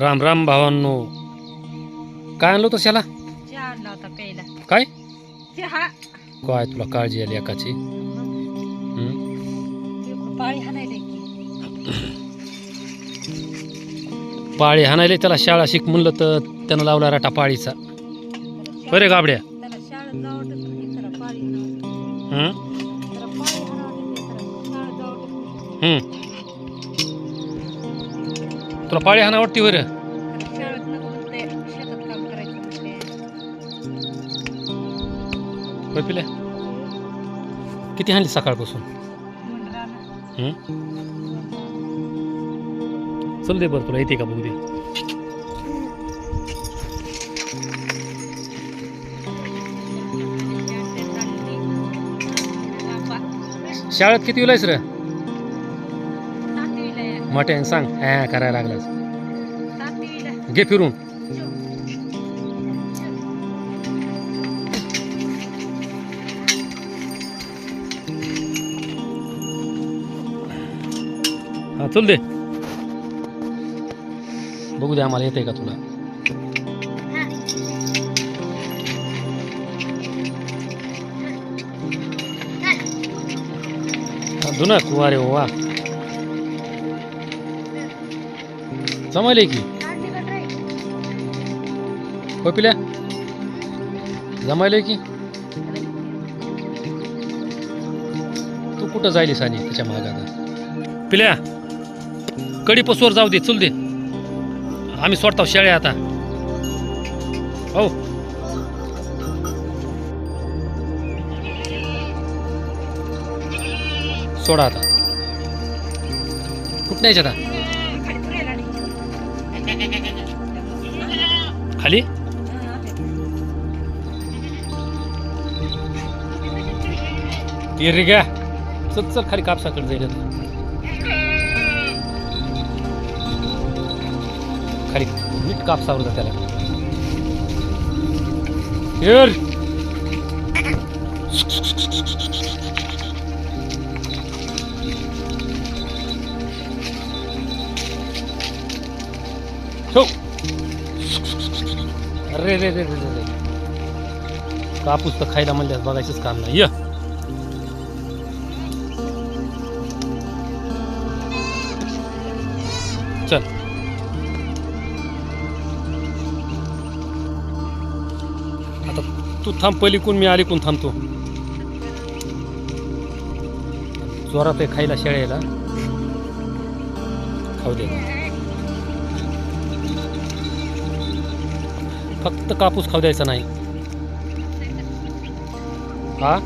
राम राम भावांनो. काय आणलं होतं शाला चहा आणला होता प्यायला. काय? चहा. काय तुला काळजी आली एकाची? पाळी हाणायला की. पाळी हाणायला त्याला शाळा शिक म्हणलं तर त्यानं लावला राटा पाळीचा. बरे गाबड्या. त्याला शाळेत जावं वाटत नाही त्याला पाळी हाणावं हं? त्याला पाळी हाणावं वाटत नाही, त्याला शाळेत जावं वाटत नाही. हं. तुला पाळी हाना वाटते वर? पिल्या किती हाणली सकाळपासून? चल दे बरं तुला येते का बघू दे. शाळेत किती वेळेस रे? मोठ्याने सांग. ॲ करायला लागलास. घे फिरून. हा चल दे. बघू दे आम्हाला येते का तुला. हा, धुना वा रे वा. जमायले की हो पिल्या जमायले की तू कुठं जायली सानी त्याच्या मागात पिल्या कडी पसवर जाऊ दे चल दे. आम्ही सोडतो शेळ्या आता. हो. सोडा आता. कुठं न्यायच्या आता? खाली ये रे घ्या चल चल खाली कापसाकडे जाईल आता. खाली नीट कापसावर जा त्याला ठेव. अरे रे रे रे रे रे. कापूस तर खायला म्हणल्यास बघायचंच काम नाही चल. आता तू थांब पलीकून मी अलीकून थांबतो. जोरात आहे खायला शेळ्याला. खाऊ दे. फक्त कापूस खाऊ द्यायचा नाही. हा?